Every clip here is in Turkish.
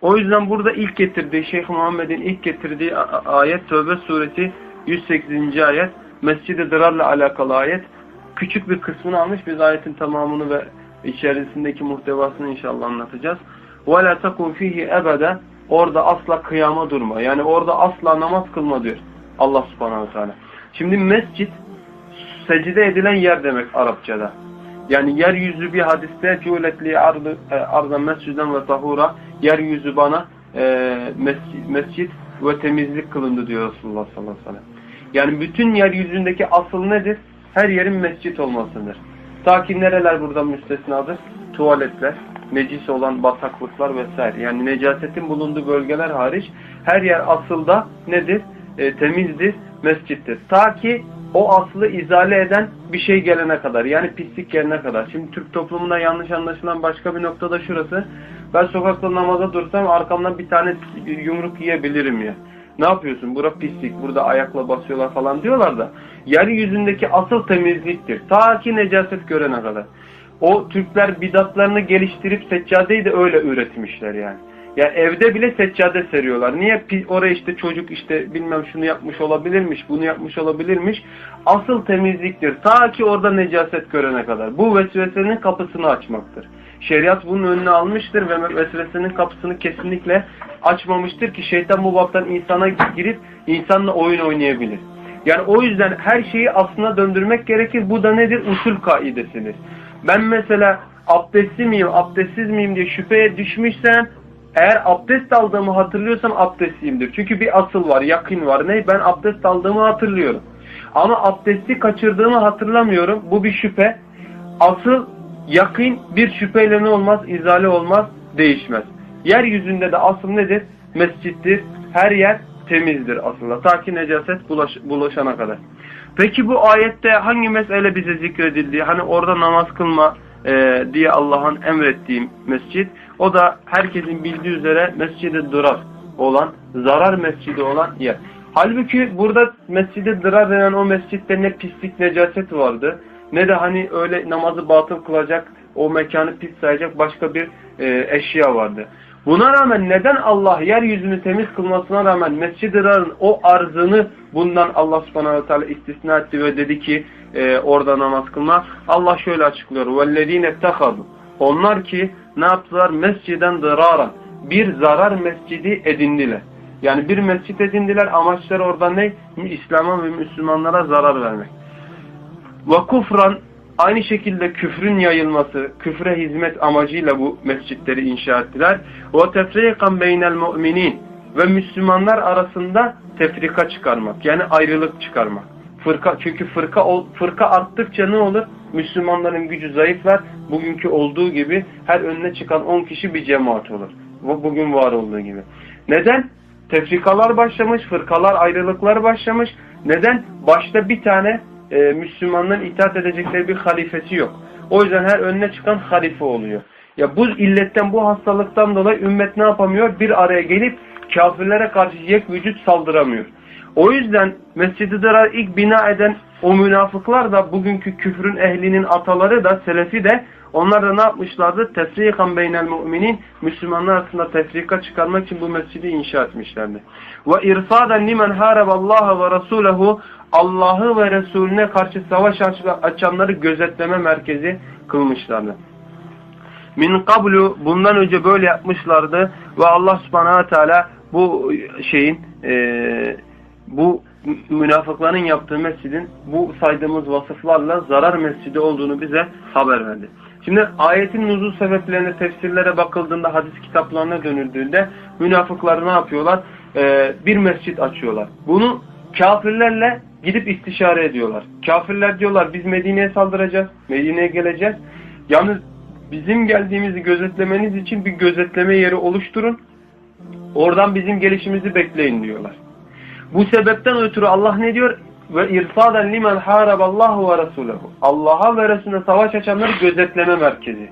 O yüzden burada ilk getirdiği Şeyh Muhammed'in ilk getirdiği a- a- ayet Tövbe suresi 108. ayet Mescid-i Dırar'la alakalı ayet. Küçük bir kısmını almış. Biz ayetin tamamını ve içerisindeki muhtevasını inşallah anlatacağız. وَلَا تَكُنْ ف۪يهِ ebede Orada asla kıyama durma. Yani orada asla namaz kılma diyor. Allah subhanahu teala. Şimdi mescit secde edilen yer demek Arapçada. Yani yeryüzü bir hadiste cületli e, arda mesciden ve tahura yeryüzü bana e, mescid, mescid ve temizlik kılındı diyor Resulullah sallallahu aleyhi ve sellem. Yani bütün yeryüzündeki asıl nedir? Her yerin mescit olmasıdır. Ta ki nereler buradan müstesnadır? Tuvaletler, necis olan bataklıklar vesaire. Yani necasetin bulunduğu bölgeler hariç her yer asılda nedir? E, temizdir, mescittir. Ta ki o aslı izale eden bir şey gelene kadar. Yani pislik gelene kadar. Şimdi Türk toplumunda yanlış anlaşılan başka bir noktada şurası. Ben sokakta namaza dursam arkamdan bir tane yumruk yiyebilirim ya. Ne yapıyorsun? Bura pislik. Burada ayakla basıyorlar falan diyorlar da. Yeryüzündeki asıl temizliktir. Ta ki necaset görene kadar. O Türkler bidatlarını geliştirip seccadeyi de öyle üretmişler yani. Ya evde bile seccade seriyorlar. Niye? Oraya işte çocuk işte bilmem şunu yapmış olabilirmiş, bunu yapmış olabilirmiş. Asıl temizliktir. Ta ki orada necaset görene kadar. Bu vesvesenin kapısını açmaktır. Şeriat bunun önüne almıştır ve vesvesenin kapısını kesinlikle açmamıştır ki şeytan bu baptan insana girip insanla oyun oynayabilir. Yani o yüzden her şeyi aslına döndürmek gerekir. Bu da nedir? Usul kaidesidir. Ben mesela abdestli miyim, abdestsiz miyim diye şüpheye düşmüşsem eğer abdest aldığımı hatırlıyorsam abdestliyimdir. Çünkü bir asıl var, yakın var. Ne? Ben abdest aldığımı hatırlıyorum. Ama abdesti kaçırdığımı hatırlamıyorum. Bu bir şüphe. Asıl yakın bir şüpheyle ne olmaz? İzale olmaz, değişmez. Yeryüzünde de asıl nedir? Mescittir. Her yer temizdir aslında. Ta ki necaset bulaş, bulaşana kadar. Peki bu ayette hangi mesele bize zikredildi? Hani orada namaz kılma e, diye Allah'ın emrettiği mescit. O da herkesin bildiği üzere mescid-i durar olan, zarar mescidi olan yer. Halbuki burada mescid-i durar denen o mescitte ne pislik necaset vardı. Ne de hani öyle namazı batıl kılacak, o mekanı pis sayacak başka bir e, eşya vardı. Buna rağmen neden Allah yeryüzünü temiz kılmasına rağmen Mescid-i Rar'ın o arzını bundan Allah subhanahu ve teala istisna etti ve dedi ki e, orada namaz kılma. Allah şöyle açıklıyor. وَالَّذ۪ينَ اتَّخَذُوا onlar ki ne yaptılar? Mesciden dıraran. Bir zarar mescidi edindiler. Yani bir mescit edindiler. Amaçları orada ne? İslam'a ve Müslümanlara zarar vermek. Ve kufran aynı şekilde küfrün yayılması, küfre hizmet amacıyla bu mescitleri inşa ettiler. Ve tefrikan beynel mu'minin ve Müslümanlar arasında tefrika çıkarmak. Yani ayrılık çıkarmak. Fırka çünkü fırka fırka arttıkça ne olur? Müslümanların gücü zayıflar. Bugünkü olduğu gibi her önüne çıkan 10 kişi bir cemaat olur. Bu bugün var olduğu gibi. Neden? Tefrikalar başlamış, fırkalar, ayrılıklar başlamış. Neden? Başta bir tane e, Müslümanların itaat edecekleri bir halifesi yok. O yüzden her önüne çıkan halife oluyor. Ya bu illetten, bu hastalıktan dolayı ümmet ne yapamıyor? Bir araya gelip kafirlere karşı yek vücut saldıramıyor. O yüzden Mescid-i Dirar ilk bina eden o münafıklar da bugünkü küfrün ehlinin ataları da selefi de onlar da ne yapmışlardı? Tefrikan beynel müminin Müslümanlar arasında tefrika çıkarmak için bu mescidi inşa etmişlerdi. Ve irsaden limen haraballaha ve rasulehu Allah'ı ve Resulüne karşı savaş aç- açanları gözetleme merkezi kılmışlardı. Min kablu bundan önce böyle yapmışlardı ve Allah subhanahu teala bu şeyin e, bu münafıkların yaptığı mescidin bu saydığımız vasıflarla zarar mescidi olduğunu bize haber verdi. Şimdi ayetin nuzul sebeplerine, tefsirlere bakıldığında, hadis kitaplarına dönüldüğünde münafıklar ne yapıyorlar? Ee, bir mescit açıyorlar. Bunu kafirlerle gidip istişare ediyorlar. Kafirler diyorlar biz Medine'ye saldıracağız, Medine'ye geleceğiz. Yalnız bizim geldiğimizi gözetlemeniz için bir gözetleme yeri oluşturun. Oradan bizim gelişimizi bekleyin diyorlar. Bu sebepten ötürü Allah ne diyor? Ve irsaden limen haraballahu ve resuluhu. Allah'a ve Resulüne savaş açanları gözetleme merkezi.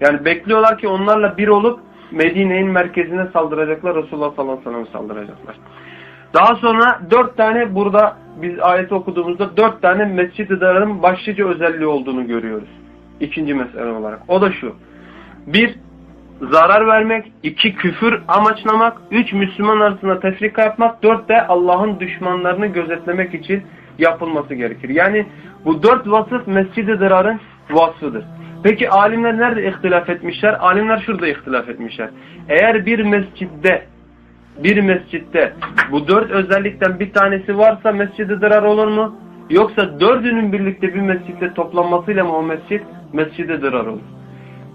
Yani bekliyorlar ki onlarla bir olup Medine'nin merkezine saldıracaklar. Resulullah sallallahu aleyhi ve sellem saldıracaklar. Daha sonra dört tane burada biz ayeti okuduğumuzda dört tane Mescid-i Darar'ın başlıca özelliği olduğunu görüyoruz. İkinci mesele olarak. O da şu. Bir, zarar vermek, iki küfür amaçlamak, üç Müslüman arasında tefrika yapmak, dört de Allah'ın düşmanlarını gözetlemek için yapılması gerekir. Yani bu dört vasıf mescid-i dırarın vasfıdır. Peki alimler nerede ihtilaf etmişler? Alimler şurada ihtilaf etmişler. Eğer bir mescidde bir mescitte bu dört özellikten bir tanesi varsa mescid-i dırar olur mu? Yoksa dördünün birlikte bir mescitte toplanmasıyla mı o mescit mescid-i dırar olur?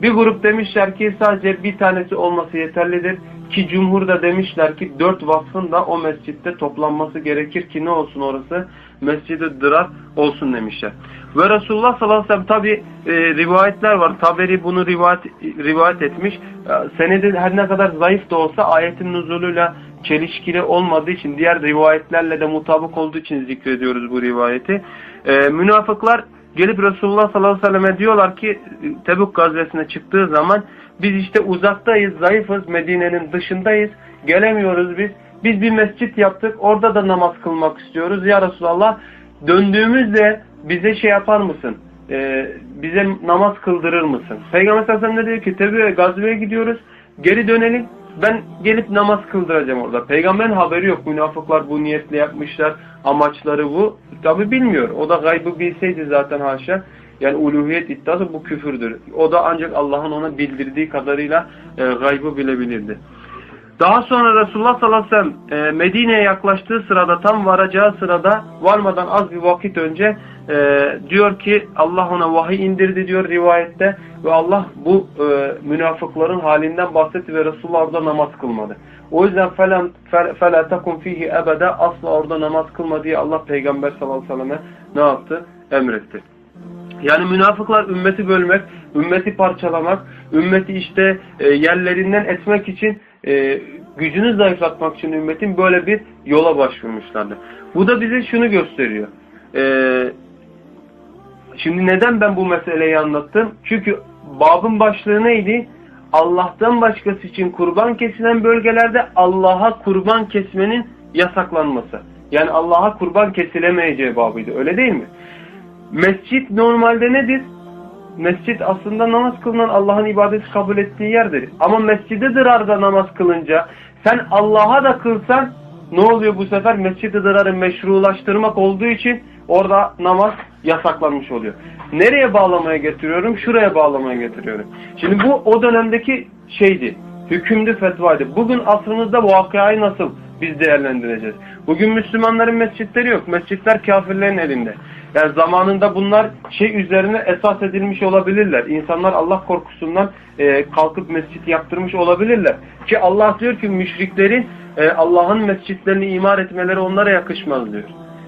Bir grup demişler ki sadece bir tanesi olması yeterlidir. Ki cumhur da demişler ki dört vasfın da o mescitte toplanması gerekir ki ne olsun orası? Mescid-i Dırar olsun demişler. Ve Resulullah sallallahu aleyhi ve sellem tabi e, rivayetler var. Taberi bunu rivayet, rivayet etmiş. E, senedi her ne kadar zayıf da olsa ayetin nuzuluyla çelişkili olmadığı için diğer rivayetlerle de mutabık olduğu için zikrediyoruz bu rivayeti. E, münafıklar gelip Resulullah sallallahu aleyhi ve selleme diyorlar ki Tebuk gazvesine çıktığı zaman biz işte uzaktayız, zayıfız, Medine'nin dışındayız, gelemiyoruz biz. Biz bir mescit yaptık, orada da namaz kılmak istiyoruz. Ya Resulallah döndüğümüzde bize şey yapar mısın? Ee, bize namaz kıldırır mısın? Peygamber sallallahu aleyhi ve sellem de diyor ki tabi gazveye gidiyoruz, geri dönelim. Ben gelip namaz kıldıracağım orada. Peygamberin haberi yok. Münafıklar bu niyetle yapmışlar. Amaçları bu. Tabi bilmiyor. O da gaybı bilseydi zaten haşa. Yani uluhiyet iddiası bu küfürdür. O da ancak Allah'ın ona bildirdiği kadarıyla e, gaybı bilebilirdi. Daha sonra Resulullah sallallahu aleyhi ve sellem e, Medine'ye yaklaştığı sırada tam varacağı sırada varmadan az bir vakit önce e, diyor ki Allah ona vahiy indirdi diyor rivayette ve Allah bu e, münafıkların halinden bahsetti ve Resulullah orada namaz kılmadı. O yüzden falan fela takum fihi ebede asla orada namaz kılma diye Allah peygamber sallallahu aleyhi ve selleme ne yaptı? Emretti. Yani münafıklar ümmeti bölmek, ümmeti parçalamak, ümmeti işte e, yerlerinden etmek için e, gücünü zayıflatmak için ümmetin böyle bir yola başvurmuşlardı. Bu da bize şunu gösteriyor. E, şimdi neden ben bu meseleyi anlattım? Çünkü babın başlığı neydi? Allah'tan başkası için kurban kesilen bölgelerde Allah'a kurban kesmenin yasaklanması. Yani Allah'a kurban kesilemeyeceği babıydı. Öyle değil mi? Mescit normalde nedir? Mescit aslında namaz kılınan Allah'ın ibadeti kabul ettiği yerdir. Ama mescid-i dırarda namaz kılınca sen Allah'a da kılsan ne oluyor bu sefer? Mescid-i dırarı meşrulaştırmak olduğu için orada namaz yasaklanmış oluyor. Nereye bağlamaya getiriyorum? Şuraya bağlamaya getiriyorum. Şimdi bu o dönemdeki şeydi. Hükümdü fetvaydı. Bugün asrımızda vakayı nasıl biz değerlendireceğiz? Bugün Müslümanların mescitleri yok. Mescitler kafirlerin elinde. Yani zamanında bunlar şey üzerine esas edilmiş olabilirler. İnsanlar Allah korkusundan e, kalkıp mescit yaptırmış olabilirler. Ki Allah diyor ki müşriklerin e, Allah'ın mescitlerini imar etmeleri onlara yakışmaz diyor.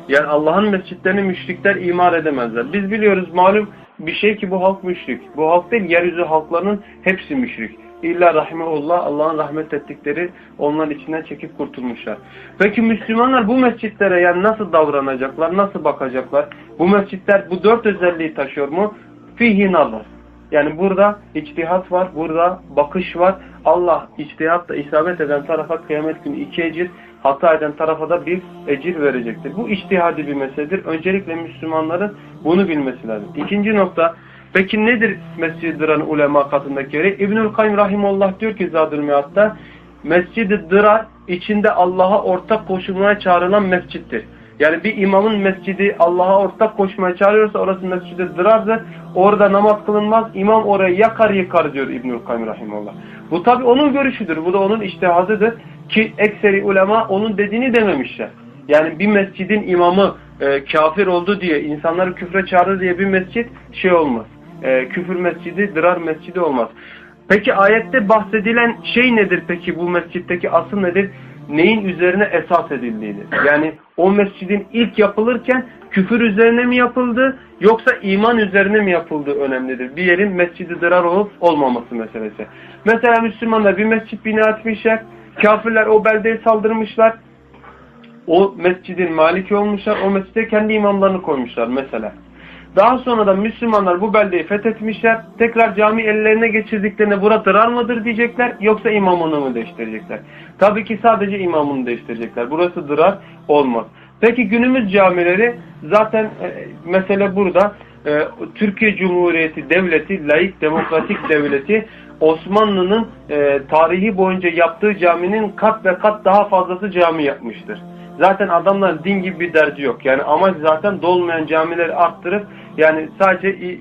Yani Allah'ın mescitlerini müşrikler imar edemezler. Biz biliyoruz malum bir şey ki bu halk müşrik. Bu halk değil yeryüzü halklarının hepsi müşrik. İlla rahmetullah Allah'ın rahmet ettikleri onların içinden çekip kurtulmuşlar. Peki Müslümanlar bu mescitlere yani nasıl davranacaklar, nasıl bakacaklar? Bu mescitler bu dört özelliği taşıyor mu? Fihi nazar. Yani burada içtihat var, burada bakış var. Allah içtihatla isabet eden tarafa kıyamet günü iki ecir, hata eden tarafa da bir ecir verecektir. Bu içtihadi bir meseledir. Öncelikle Müslümanların bunu bilmesi lazım. İkinci nokta, Peki nedir Mescid-i Dırar'ın ulema katındaki yeri? İbnül Kayyum Rahimullah diyor ki Zadül Mead'da Mescid-i Dırar içinde Allah'a ortak koşulmaya çağrılan mescittir. Yani bir imamın mescidi Allah'a ortak koşmaya çağırıyorsa orası Mescid-i Dırar'dır. Orada namaz kılınmaz. İmam orayı yakar yıkar diyor İbnül Kayyum Rahimullah. Bu tabi onun görüşüdür. Bu da onun iştihazıdır. Ki ekseri ulema onun dediğini dememişler. Yani bir mescidin imamı e, kafir oldu diye, insanları küfre çağırdı diye bir mescit şey olmaz e, küfür mescidi, dırar mescidi olmaz. Peki ayette bahsedilen şey nedir peki bu mescitteki asıl nedir? Neyin üzerine esas edildiğidir. Yani o mescidin ilk yapılırken küfür üzerine mi yapıldı yoksa iman üzerine mi yapıldığı önemlidir. Bir yerin mescidi dırar olup olmaması meselesi. Mesela Müslümanlar bir mescit bina etmişler. Kafirler o beldeye saldırmışlar. O mescidin maliki olmuşlar. O mescide kendi imamlarını koymuşlar mesela. Daha sonra da Müslümanlar bu beldeyi fethetmişler. Tekrar cami ellerine geçirdiklerinde bura dırar mıdır diyecekler yoksa imamını mı değiştirecekler? Tabii ki sadece imamını değiştirecekler. Burası dırar olmaz. Peki günümüz camileri zaten e, mesele burada. E, Türkiye Cumhuriyeti devleti, laik demokratik devleti Osmanlı'nın e, tarihi boyunca yaptığı caminin kat ve kat daha fazlası cami yapmıştır. Zaten adamlar din gibi bir derdi yok. Yani amaç zaten dolmayan camileri arttırıp yani sadece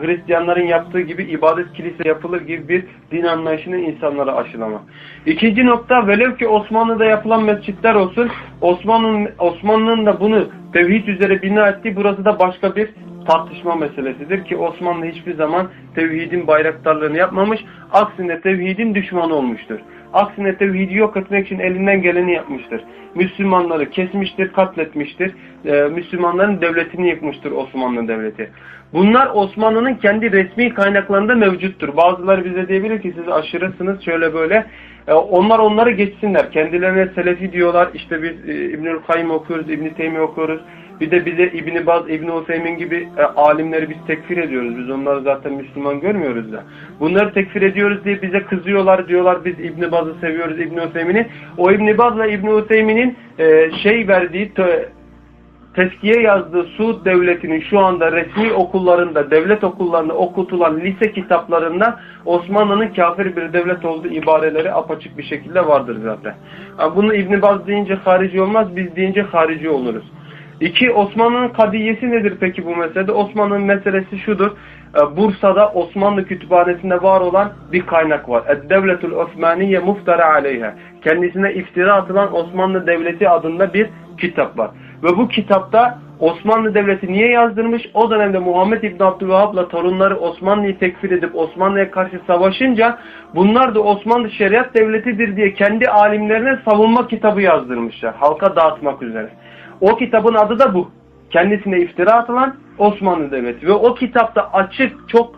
Hristiyanların yaptığı gibi ibadet kilise yapılır gibi bir din anlayışını insanlara aşılama. İkinci nokta velev ki Osmanlı'da yapılan mescitler olsun Osmanlı'nın Osmanlı'nın da bunu tevhid üzere bina ettiği burası da başka bir tartışma meselesidir ki Osmanlı hiçbir zaman tevhidin bayraktarlığını yapmamış. Aksine tevhidin düşmanı olmuştur. Aksine tevhidi yok etmek için elinden geleni yapmıştır. Müslümanları kesmiştir, katletmiştir. Ee, Müslümanların devletini yıkmıştır Osmanlı Devleti. Bunlar Osmanlı'nın kendi resmi kaynaklarında mevcuttur. Bazıları bize diyebilir ki siz aşırısınız şöyle böyle. Ee, onlar onları geçsinler. Kendilerine Selefi diyorlar. İşte biz e, İbnül Kayyim okuyoruz, İbn-i Teymi okuyoruz. Bir de bize İbn Baz, İbn Useymin gibi e, alimleri biz tekfir ediyoruz. Biz onları zaten Müslüman görmüyoruz da. Bunları tekfir ediyoruz diye bize kızıyorlar diyorlar. Biz İbn Baz'ı seviyoruz, İbn Useymin'i. O İbn Baz'la İbn Useymin'in e, şey verdiği te- teskiye yazdığı Suud Devleti'nin şu anda resmi okullarında, devlet okullarında okutulan lise kitaplarında Osmanlı'nın kafir bir devlet olduğu ibareleri apaçık bir şekilde vardır zaten. Yani bunu İbn Baz deyince harici olmaz, biz deyince harici oluruz. İki, Osmanlı'nın kadiyesi nedir peki bu meselede? Osmanlı'nın meselesi şudur. Ee, Bursa'da Osmanlı kütüphanesinde var olan bir kaynak var. Devletul Osmaniye muftara aleyha. Kendisine iftira atılan Osmanlı Devleti adında bir kitap var. Ve bu kitapta Osmanlı Devleti niye yazdırmış? O dönemde Muhammed İbn Abdülvahap'la torunları Osmanlı'yı tekfir edip Osmanlı'ya karşı savaşınca bunlar da Osmanlı Şeriat Devleti'dir diye kendi alimlerine savunma kitabı yazdırmışlar. Halka dağıtmak üzere. O kitabın adı da bu. Kendisine iftira atılan Osmanlı Devleti. Ve o kitapta açık çok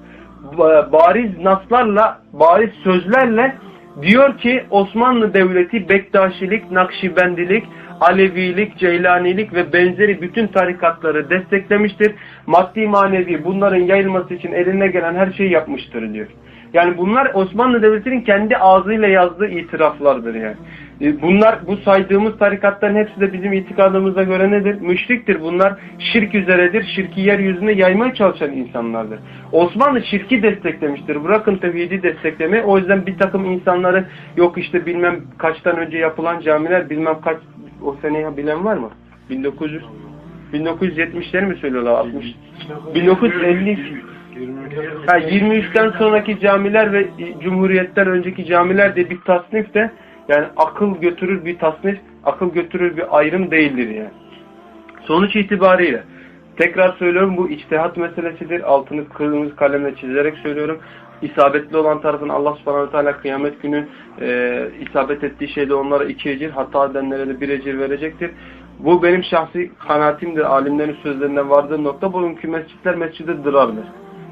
e, bariz naslarla, bariz sözlerle diyor ki Osmanlı Devleti Bektaşilik, Nakşibendilik, Alevilik, Ceylanilik ve benzeri bütün tarikatları desteklemiştir. Maddi manevi bunların yayılması için eline gelen her şeyi yapmıştır diyor. Yani bunlar Osmanlı Devleti'nin kendi ağzıyla yazdığı itiraflardır yani. E, Bunlar bu saydığımız tarikatların hepsi de bizim itikadımıza göre nedir? Müşriktir. Bunlar şirk üzeredir. Şirki yeryüzüne yaymaya çalışan insanlardır. Osmanlı şirki desteklemiştir. Bırakın tevhidi desteklemeyi. O yüzden bir takım insanları yok işte bilmem kaçtan önce yapılan camiler bilmem kaç o seneyi bilen var mı? 1900 1970'leri mi söylüyorlar? 60 1950 Ha, 23'ten sonraki camiler ve Cumhuriyet'ten önceki camiler diye bir tasnif de yani akıl götürür bir tasnif, akıl götürür bir ayrım değildir yani. Sonuç itibariyle tekrar söylüyorum bu içtihat meselesidir. Altını kırmızı kalemle çizerek söylüyorum. İsabetli olan tarafın Allah subhanahu teala kıyamet günü e, isabet ettiği şeyde onlara iki ecir, hata edenlere de bir ecir verecektir. Bu benim şahsi kanaatimdir. Alimlerin sözlerinden vardığım nokta bugünkü mescitler mescidi dırardır.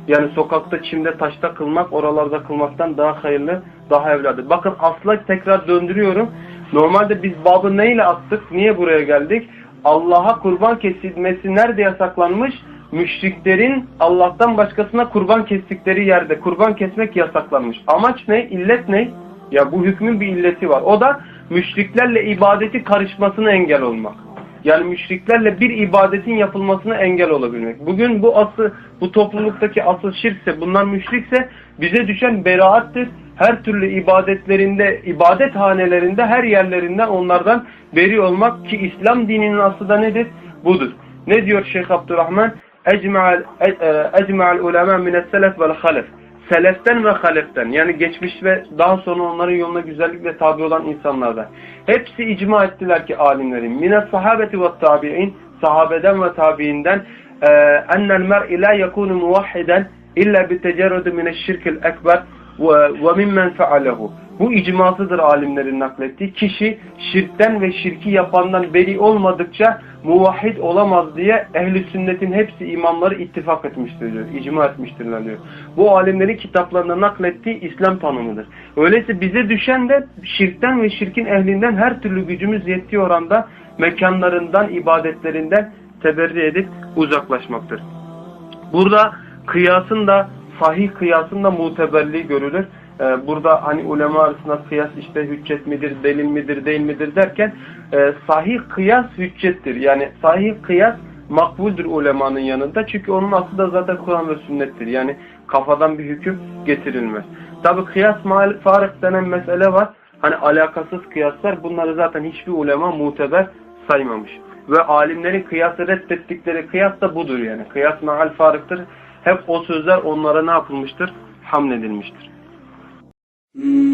Yani sokakta, çimde, taşta kılmak, oralarda kılmaktan daha hayırlı, daha evladır. Bakın asla tekrar döndürüyorum. Normalde biz babı neyle attık? Niye buraya geldik? Allah'a kurban kesilmesi nerede yasaklanmış? Müşriklerin Allah'tan başkasına kurban kestikleri yerde kurban kesmek yasaklanmış. Amaç ne? İllet ne? Ya bu hükmün bir illeti var. O da müşriklerle ibadeti karışmasına engel olmak. Yani müşriklerle bir ibadetin yapılmasına engel olabilmek. Bugün bu asıl bu topluluktaki asıl şirkse, bunlar müşrikse bize düşen beraattır. Her türlü ibadetlerinde, ibadet hanelerinde, her yerlerinden onlardan beri olmak ki İslam dininin aslı da nedir? Budur. Ne diyor Şeyh Abdurrahman? Ecma'al ecma'al ulema mine's selef vel halef. Seleften ve haleften yani geçmiş ve daha sonra onların yoluna güzellikle tabi olan insanlardan. Hepsi icma ettiler ki alimlerin. Mine sahabeti ve tabi'in sahabeden ve tabiinden ennel mer'i la yekunu muvahhiden illa bi tecerrüdü mineşşirkil ekber ve mimmen fealehu. Bu icmasıdır alimlerin naklettiği. Kişi şirkten ve şirki yapandan beri olmadıkça muvahhid olamaz diye ehli sünnetin hepsi imamları ittifak etmiştir diyor. icma etmiştirler diyor. Bu alimlerin kitaplarında naklettiği İslam tanımıdır. Öyleyse bize düşen de şirkten ve şirkin ehlinden her türlü gücümüz yettiği oranda mekanlarından, ibadetlerinden teberri edip uzaklaşmaktır. Burada kıyasın da sahih kıyasın da muteberliği görülür. Ee, burada hani ulema arasında kıyas işte hüccet midir, delil midir, değil midir derken e, sahih kıyas hüccettir. Yani sahih kıyas makbuldür ulemanın yanında. Çünkü onun aslı da zaten Kur'an ve sünnettir. Yani kafadan bir hüküm getirilmez. Tabi kıyas mal farık denen mesele var. Hani alakasız kıyaslar bunları zaten hiçbir ulema muteber saymamış. Ve alimlerin kıyası reddettikleri kıyas da budur yani. Kıyas mahal farıktır. Hep o sözler onlara ne yapılmıştır? Hamledilmiştir. Mm.